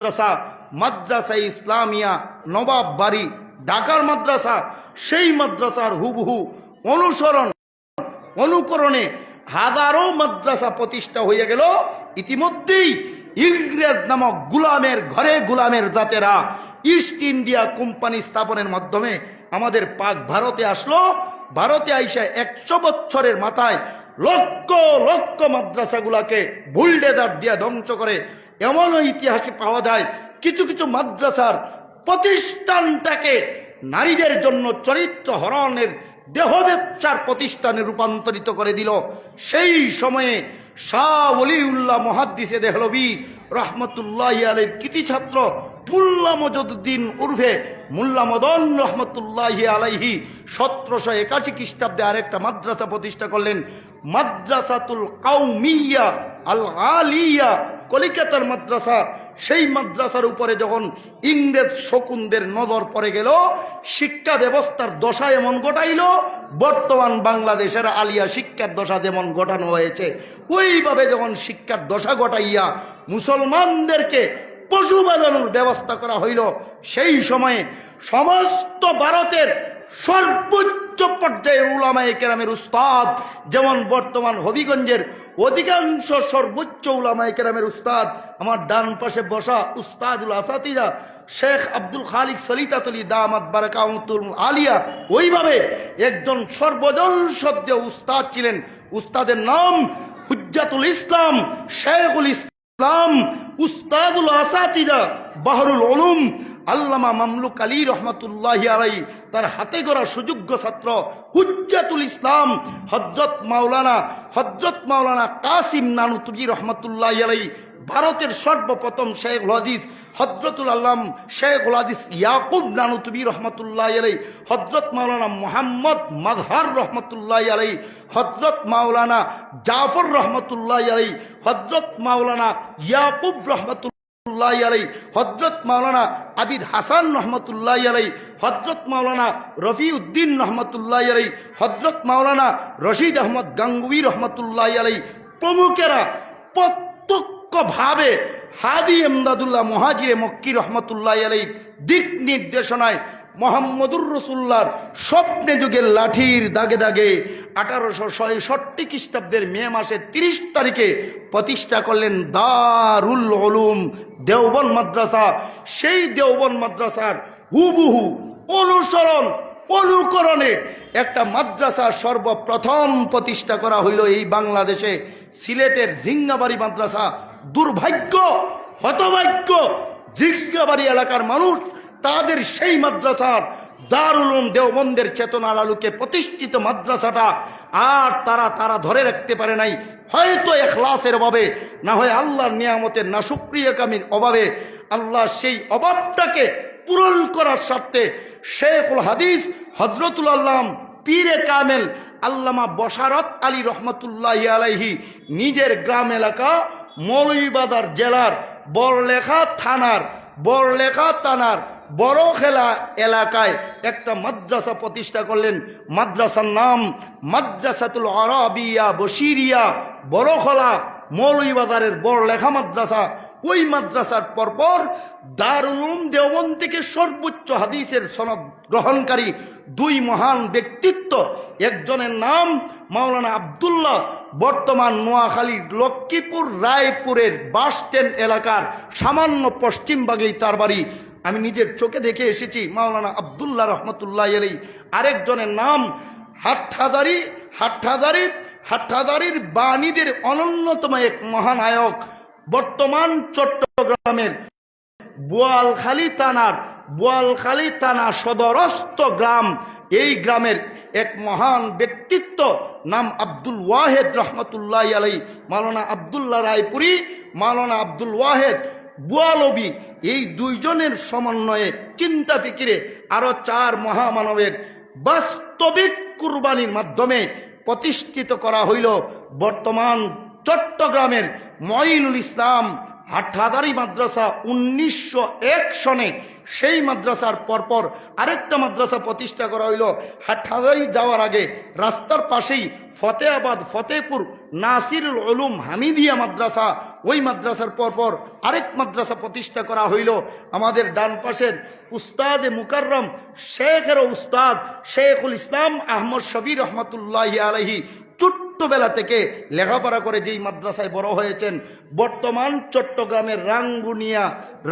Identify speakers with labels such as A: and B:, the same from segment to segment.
A: মাদ্রাসা মাদ্রাসা ইসলামিয়া, নবাব বাড়ি, ঢাকার মাদ্রাসা, সেই মাদ্রাসার হুবহু অনুসরণ, অনুকরণে হাজারো মাদ্রাসা প্রতিষ্ঠা হয়ে গেল। ইতিমধ্যেই ইংরেজ নামক গুলামের ঘরে গুলামের জাতেরা ইস্ট ইন্ডিয়া কোম্পানি স্থাপনের মাধ্যমে আমাদের পাক ভারতে আসলো। ভারতে আইসা একশো বছরের মাথায় লক্ষ লক্ষ মাদ্রাসাগুলাকে বুলডেজার দিয়ে ধ্বংস করে এমনও ইতিহাসে পাওয়া যায়, কিছু কিছু মাদ্রাসার প্রতিষ্ঠানটাকে নারীদের জন্য চরিত্র হরণের দেহ ব্যবসার প্রতিষ্ঠানে রূপান্তরিত করে দিল। সেই সময়ে শাহ অলিউল্লাহ মহাদ্দিসে দেহলবি রহমতুল্লাহ আলের কৃতি ছাত্র মুল্লা মজদুদ্দিন উর্ফে মুল্লা মদন রহমতুল্লাহ আলাইহি সতেরোশো একাশি খ্রিস্টাব্দে আরেকটা মাদ্রাসা প্রতিষ্ঠা করলেন, মাদ্রাসাতুল কাউমিয়া আল আলিয়া কলিকাতার মাদ্রাসা, সেই মাদ্রাসার উপরে যখন ইংরেজ শকুনদের নজর পড়ে গেল, শিক্ষা ব্যবস্থার দশা এমন ঘটাইল, বর্তমান বাংলাদেশের আলিয়া শিক্ষার দশা যেমন ঘটানো হয়েছে, ওইভাবে যখন শিক্ষার দশা ঘটাইয়া মুসলমানদেরকে পশু বাজানোর ব্যবস্থা করা হইল, সেই সময়ে সমস্ত ভারতের সর্বোচ্চ পর্যায়ের উলামায়ে কেরামের উস্তাদ, যেমন বর্তমান হবিগঞ্জের অধিকাংশ সর্বোচ্চ উলামায়ে কেরামের উস্তাদ, আমার ডান পাশে বসা উস্তাদুল আসাতিরা, শেখ আব্দুল খালিক সলিতাতলি দামাত বারাকাউতুল আলিয়া, ওইভাবে একজন সর্বজন সদ্য উস্তাদ ছিলেন। উস্তাদের নাম হুজ্জাতুল ইসলাম, শেখুল ইসলাম, উস্তাদুল আসাতিদা বাহরুল ওলুম আল্লামা মামলুক আলী রহমতুল্লাহ আলাই তার হাতে গড়া সুযোগ্য ছাত্র হুজ্জাতুল ইসলাম হজরত মাওলানা হজরত মাওলানা কাসিম নানুতুজি রহমতুল্লাহ আলাই ভারতের সর্বপ্রথম শেখ হাদিস হজরতুল আল্লাম শেখ হাদিস ইয়াকুব নানুতুবি রহমতুল্লাহ আলাই হজরত মাওলানা মোহাম্মদ মাজহার রহমতুল্লাহ আলাই হজরত মাওলানা জাফর রহমতুল্লাহ আলাই হজরত মাওলানা ইয়াকুব রহমতুল্লাহ আলাই হজরত মাওলানা আবিদ হাসান রহমতুল্লাহ আলাই হজরত মাওলানা রফি উদ্দিন রহমতুল্লাহ আলাই হজরত মাওলানা রশিদ আহমদ গাঙ্গুই রহমতুল্লাহ আলাই প্রমুখেরা প্রত্যক্ষভাবে হাদি এমদাদুল্লাহ মহাজিরে মক্কি রহমতুল্লাহ আলাই দিক নির্দেশনায় মোহাম্মদুর রসুল্লার স্বপ্নে যুগের লাঠির দাগে দাগে আঠারোশো ছয়ষট্টি খ্রিস্টাব্দের মে মাসের তিরিশ তারিখে প্রতিষ্ঠা করলেন দারুল উলুম দেওবন মাদ্রাসা। সেই দেওবন মাদ্রাসার হুবহু অনুসরণ, অনুকরণে একটা মাদ্রাসা সর্বপ্রথম প্রতিষ্ঠা করা হইল এই বাংলাদেশে। সিলেটের জিঙ্গাবাড়ি মাদ্রাসা দুর্ভাগ্য, হতভাগ্য জিঙ্গাবাড়ি এলাকার মানুষ তাদের সেই মাদ্রাসার দারুলুম দেওবন্দের চেতনার আলোকে প্রতিষ্ঠিত মাদ্রাসাটা আর তারা তারা ধরে রাখতে পারে নাই। হয়তো এখলাসের অভাবে, না হয় আল্লাহর নিয়ামতের, না সুক্রিয় কামির অভাবে আল্লাহ সেই অভাবটাকে পূরণ করার স্বার্থে শেখুল হাদিস হজরতুল আল্লাম, পীরে কামেল, আল্লামা বসারত আলী রহমতুল্লাহ আলাইহি নিজের গ্রাম এলাকা, মৌলভীবাজার জেলার বড়লেখা থানার বড়লেখা থানার বড় খেলা এলাকায় একটা মাদ্রাসা প্রতিষ্ঠা করলেন। মাদ্রাসার নাম মাদ্রাসাতুল আরাবিয়া বসিরিয়া বড়খলা মৌলভীবাজারের বড় লেখা মাদ্রাসা। ওই মাদ্রাসার পরপর দারুলুম দেওবন থেকে সর্বোচ্চ হাদিসের সনদ গ্রহণকারী দুই মহান ব্যক্তিত্ব। একজনের নাম মাওলানা আবদুল্লাহ, বর্তমান নোয়াখালীর লক্ষ্মীপুর রায়পুরের বাস স্ট্যান্ড এলাকার সামান্য পশ্চিমবাগেই তার বাড়ি। আমি নিজের চোখে দেখে এসেছি, মাওলানা আবদুল্লাহ রহমতুল্লাহ আলী আরেকজনের নাম হাটহাদারি হাটহাদারির হাটহাদারির বাণীদের অনন্যতম এক মহানায়ক। বর্তমান চট্টগ্রামের বোয়ালখালী থানার, বোয়ালখালী থানা সদরস্থ গ্রাম। এই গ্রামের এক মহান ব্যক্তিত্ব নাম আব্দুল ওয়াহেদ রহমতুল্লাহ আলাই মাওলানা আবদুল্লাহ রায়পুরি, মাওলানা আব্দুল ওয়াহেদ বুয়ালবি এই দুইজনের সমন্বয়ে চিন্তা ফিকিরে আরও চার মহামানবের বাস্তবিক কুরবানির মাধ্যমে প্রতিষ্ঠিত করা হইল বর্তমান চট্টগ্রামের মঈনুল ইসলাম হাটহাদারি মাদ্রাসা উনিশশো এক সনে সেই মাদ্রাসার পরপর আরেকটা মাদ্রাসা প্রতিষ্ঠা করা হইল। হাটহাদারি যাওয়ার আগে রাস্তার পাশেই ফতেহাবাদ, ফতেহপুর, নাসিরুল উলুম হামিদিয়া মাদ্রাসা, ওই মাদ্রাসার পরপর আরেক মাদ্রাসা প্রতিষ্ঠা করা হইল। আমাদের ডান পাশের উস্তাদে মুকাররম শেখের উস্তাদ শেখুল ইসলাম আহমদ শবির রহমতুল্লাহ আলহি ছোট্টবেলা থেকে লেখাপড়া করে যেই মাদ্রাসায় বড় হয়েছেন, বর্তমান চট্টগ্রামের রাঙ্গুনিয়া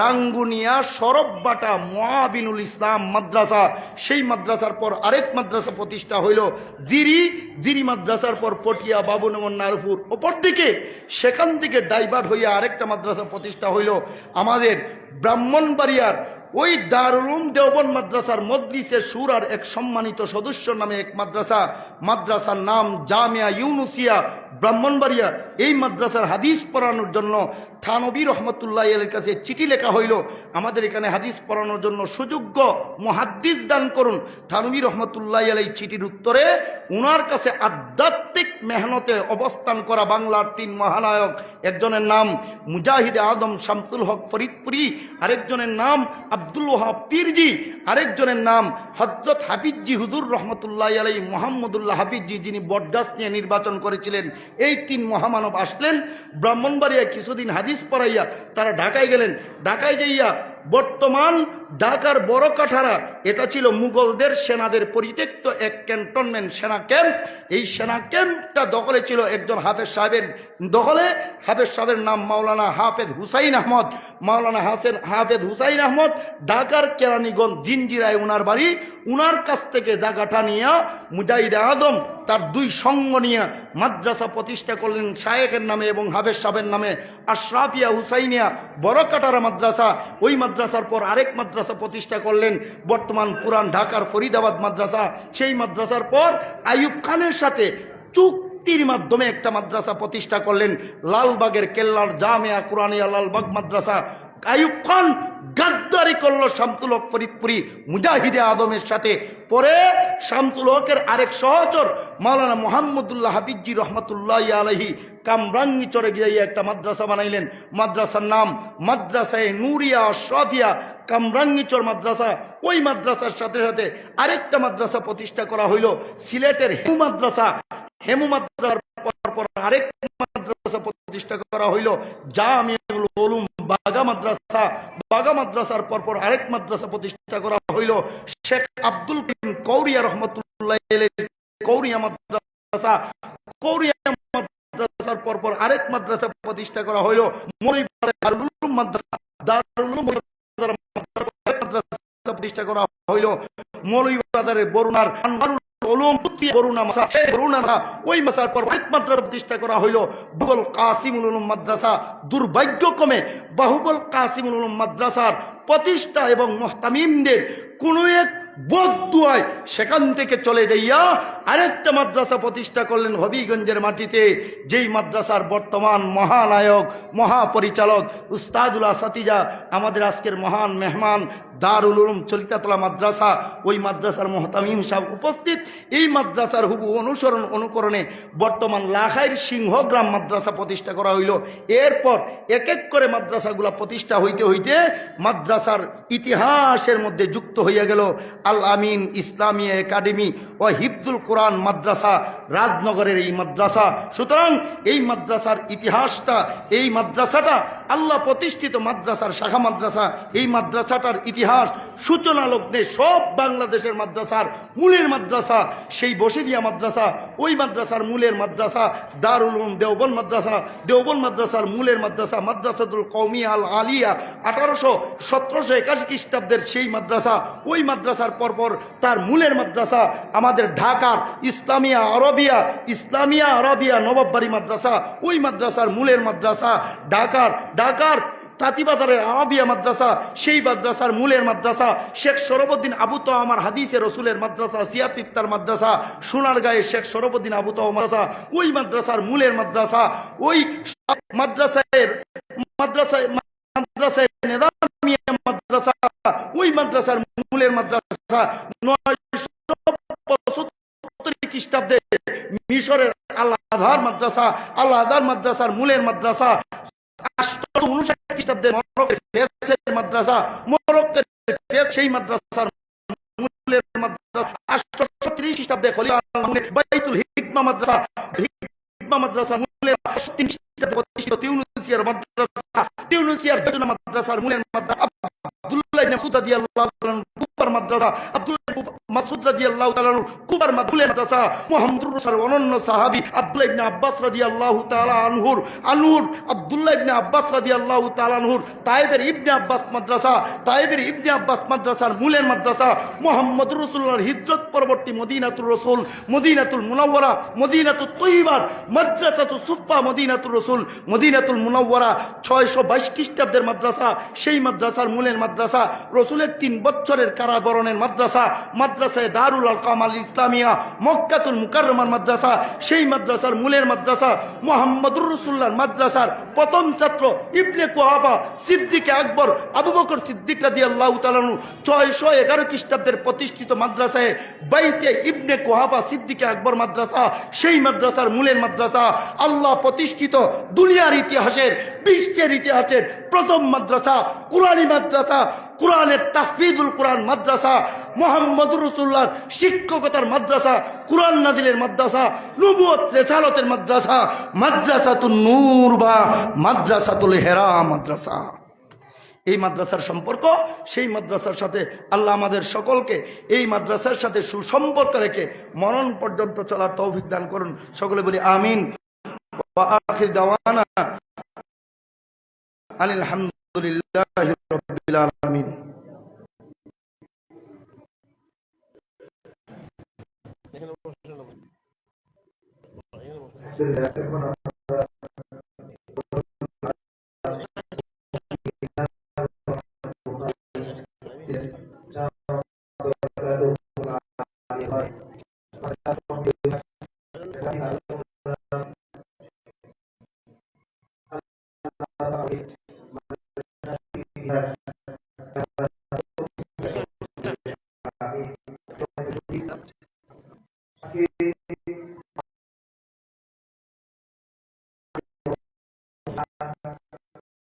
A: রাঙ্গুনিয়া সরববাটা মহাবিনুল ইসলাম মাদ্রাসা। সেই মাদ্রাসার পর আরেক মাদ্রাসা প্রতিষ্ঠা হইল জিরি। জিরি মাদ্রাসার পর পটিয়া বাবুনমন ওপর দিকে। সেখান থেকে ডাইভার্ট হইয়া আরেকটা মাদ্রাসা প্রতিষ্ঠা হইল আমাদের ব্রাহ্মণবাড়িয়ার ওই দারুলুম দেওবন মাদ্রাসার মদ্রিসের সুরার এক সম্মানিত সদস্য নামে এক মাদ্রাসা। মাদ্রাসার নাম জামিয়া ইউনুসিয়া, ব্রাহ্মণবাড়িয়া। এই মাদ্রাসার হাদিস পড়ানোর জন্য থানবী রহমতুল্লাহ এর কাছে চিঠি লেখা হইল। আমাদের এখানে হাদিস পড়ানোর জন্য সুযোগ্য মহাদ্দিস দান করুন। থানবী রহমতুল্লাহ এই চিঠির উত্তরে ওনার কাছে আধ্যাত্মিক মেহনতে অবস্থান করা বাংলার তিন মহানায়ক। একজনের নাম মুজাহিদ আদম শামসুল হক ফরিদপুরি, আরেকজনের নাম আব্দুল ওহাব পীরজি, আরেকজনের নাম হজরত হাফিজজি হুদুর রহমতুল্লাহ আলাই মোহাম্মদুল্লাহ হাফিজজি, যিনি বটগাছ নিয়ে নির্বাচন করেছিলেন। এই তিন মহামানব আসলেন ব্রাহ্মণবাড়িয়া কিছুদিন হাদিস পড়াইয়া তারা ঢাকায় গেলেন। ঢাকায় যাইয়া বর্তমান ঢাকার বড় কাঠারা, এটা ছিল মুঘলদের সেনাদের পরিত্যক্ত এক ক্যান্টনমেন্ট সেনা ক্যাম্প। এই সেনা ক্যাম্পটা দখলে ছিল একজন হাফেজ সাহেবের দখলে। হাফেজ সাহেবের নাম মাওলানা হাফেজ হুসাইন আহমদ। মাওলানা হাসেন হাফেজ হুসাইন আহমদ, ঢাকার কেরানীগঞ্জ জিনজিরায় উনার বাড়ি। উনার কাছ থেকে জায়গাটা নিয়ে মুজাহিদ আদম তার দুই সঙ্গ নিয়ে মাদ্রাসা প্রতিষ্ঠা করলেন শায়েখের নামে এবং হাফেজ সাহেবের নামে আশরাফিয়া হুসাইনিয়া বড় কাটারা মাদ্রাসা। ওই মাদ্রাসার পর আরেক মাদ্রাসা প্রতিষ্ঠা করলেন, বর্তমান পুরান ঢাকার ফরিদাবাদ মাদ্রাসা। সেই মাদ্রাসার পর আইয়ুব খানের সাথে চুক্তির মাধ্যমে একটা মাদ্রাসা প্রতিষ্ঠা করলেন, লালবাগের কেল্লার জামেয়া কোরআনিয়া লালবাগ মাদ্রাসা। আইয়ুব খান গাদ্দারি করল শামতুল হক ফরিদপুরি মুজাহিদে আদমের সাথে। পরে শামতুল হকের আরেক সহচর মাওলানা মোহাম্মদুল্লাহ হাবিজি রহমতুল্লাহ আলহি কামরাঙ্গি চরে গিয়ে একটা মাদ্রাসা বানাইলেন। মাদ্রাসার নাম মাদ্রাসায় নুরিয়া শফিয়া কামরাঙ্গিচর মাদ্রাসা। ওই মাদ্রাসার সাথে সাথে আরেকটা মাদ্রাসা প্রতিষ্ঠা করা হইল সিলেটের হেমু মাদ্রাসা। হেমু মাদ্রাসার পর আরেক মাদ্রাসা প্রতিষ্ঠা করা হইল। উলুম বাগা মাদ্রাসা, বাগা মাদ্রাসার পরপর আরেক মাদ্রাসা প্রতিষ্ঠা করা হইল। শেখ আব্দুল করিম কৌরিয়া রহমতুল্লাহ কৌরিয়া মাদ্রাসা, কৌরিয়া মাদ্রাসার পরপর আরেক মাদ্রাসা প্রতিষ্ঠা করা হইল। মাদ্রাসা, দারুল প্রতিষ্ঠা করা হইল। বরুণার প্রতিষ্ঠা করা মাদ্রাসা। দুর্ভাগ্যক্রমে বাহুবল মাদ্রাসার প্রতিষ্ঠা এবং মহতামিমদের কোনো এক বদুয়ায় সেখান থেকে চলে যাইয়া আরেকটা মাদ্রাসা প্রতিষ্ঠা করলেন হবিগঞ্জের মাটিতে, যেই মাদ্রাসার বর্তমান মহানায়ক, মহাপরিচালক উস্তাদুল্লাহ সাতিজা আমাদের আজকের মহান মেহমান দারুল উলুম চলিতাতলা মাদ্রাসা, ওই মাদ্রাসার মহতামিম সাহেব উপস্থিত। এই মাদ্রাসার হুবু অনুসরণ অনুকরণে বর্তমান লাখাইর সিংহগ্রাম মাদ্রাসা প্রতিষ্ঠা করা হইল। এরপর এক এক করে মাদ্রাসাগুলা প্রতিষ্ঠা হইতে হইতে মাদ্রাসার ইতিহাসের মধ্যে যুক্ত হইয়া গেল। আল আমিন ইসলামী একাডেমি ও হিফদুল কোরআন মাদ্রাসা, রাজনগরের এই মাদ্রাসা। সুতরাং এই মাদ্রাসার ইতিহাসটা, এই মাদ্রাসাটা আল্লাহ প্রতিষ্ঠিত মাদ্রাসার শাখা মাদ্রাসা, এই মাদ্রাসাটার ইতিহাস সূচনা লগ্নে সব বাংলাদেশের মাদ্রাসার মূলের মাদ্রাসা, সেই বসিরিয়া মাদ্রাসা, ওই মাদ্রাসার মূলের মাদ্রাসা, দারুল দেওবন মাদ্রাসা দেওবন মাদ্রাসার মূলের মাদ্রাসা, মাদ্রাসাতুল কৌমি আল আলিয়া, আঠারোশো সতেরোশো একাশি খ্রিস্টাব্দের সেই মাদ্রাসা, ওই মাদ্রাসার পরপর তার মূলের মাদ্রাসা, আমাদের ঢাকার ইসলামিয়া আরবিয়া ইসলামিয়া আরবিয়া নবাববাড়ি মাদ্রাসা, ওই মাদ্রাসার মূলের মাদ্রাসা, ঢাকার ঢাকার তাঁতিবাজারের আরবিয়া মাদ্রাসা, সেই মাদ্রাসার মূলের মাদ্রাসা, শেখ সরবদ্দিন আবু তো আমার হাদিসে রসুলের মাদ্রাসা, সিয়াতিত্তার মাদ্রাসা সোনার গায়ে শেখ সরবদ্দিন আবু তো মাদ্রাসা, ওই মাদ্রাসার মূলের মাদ্রাসা, ওই মাদ্রাসায়ের মাদ্রাসায় মাদ্রাসায় মাদ্রাসা, ওই মাদ্রাসার মূলের খ্রিস্টাব্দে মিশরের আল্লাহ মাদ্রাসা মাদ্রাসার মূলের মাদ্রাসা উনষাট খ্রিস্টাব্দে ফেসের মাদ্রাসা মরক্কের ফেস সেই মাদ্রাসার মূলের মাদ্রাসা আটশো ত্রিশ খ্রিস্টাব্দে খলিফা বাইতুল হিকমা মাদ্রাসা হিকমা মাদ্রাসা মূলের তিন খ্রিস্টাব্দে প্রতিষ্ঠিত তিউনিসিয়ার মাদ্রাসা তিউনিসিয়ার বেদনা মাদ্রাসার মূলের মাদ্রাসা আব্দুল্লাহ ইবনে তাআলা মাদ্রাসা আব্দুল্লাহ ইবনে মাসউদ রাদিয়াল্লাহু তাআলা কুফার মাদ্রাসা, মুহাম্মদুর রাসূল, অনন্য সাহাবী আব্দুল্লাহ ইবনে আব্বাস রাদিয়াল্লাহু তাআলা আনহুর আনহুর, আব্দুল্লাহ ইবনে আব্বাস রাদিয়াল্লাহু তাআলা আনহুর, তায়েবের ইবনে আব্বাস মাদ্রাসা, তায়েবের ইবনে আব্বাস মাদ্রাসার মূলের মাদ্রাসা রাসূলুল্লাহর হিজরত পরবর্তী মদিনাতুর রাসূল, মদিনাতুল মুনাওয়ারা তৈয়বার, মাদ্রাসাতুস সুফা মদিনাতুর রাসূল, মদিনাতুল মুনাওয়ারা 622 খ্রিস্টাব্দের মাদ্রাসা, সেই মাদ্রাসার মূলের মাদ্রাসা, রসুলের তিন বছরের কারাবরণের মাদ্রাসা মাদ্রাসা মাদ্রাসায় দারুল আল কামাল ইসলামিয়া, মক্কাতুল মুকাররমার মাদ্রাসা, সেই মাদ্রাসার মূলের মাদ্রাসা, মোহাম্মদুর রসুল্লাহর মাদ্রাসার প্রথম ছাত্র ইবনে কুহাফা সিদ্দিকে আকবর, আবু বকর সিদ্দিক রাদি আল্লাহ তালানু ছয়শো এগারো খ্রিস্টাব্দের প্রতিষ্ঠিত মাদ্রাসায় বাইতে ইবনে কুহাফা সিদ্দিকে আকবর মাদ্রাসা, সেই মাদ্রাসার মূলের মাদ্রাসা, আল্লাহ প্রতিষ্ঠিত দুনিয়ার ইতিহাসের, বিশ্বের ইতিহাসের প্রথম মাদ্রাসা কোরআনী মাদ্রাসা, কোরআনের তাফিদুল কোরআন মাদ্রাসা, মোহাম্মদুর রসুল্লাহর শিক্ষকতার মাদ্রাসা, কোরআন নাদিলের মাদ্রাসা নবুয়ত রেসালতের মাদ্রাসা মাদ্রাসাতুল নূর বা মাদ্রাসাতুল হেরা মাদ্রাসা। এই মাদ্রাসার সম্পর্ক, সেই মাদ্রাসার সাথে আল্লাহ আমাদের সকলকে এই মাদ্রাসার সাথে সুসম্পর্ক রেখে মরণ পর্যন্ত চলার তৌফিক দান করুন। সকলে বলি আমিন। ওয়া আখির দাওয়ানা আনিল হামদুলিল্লাহি রাব্বিল আলামিন। Gracias.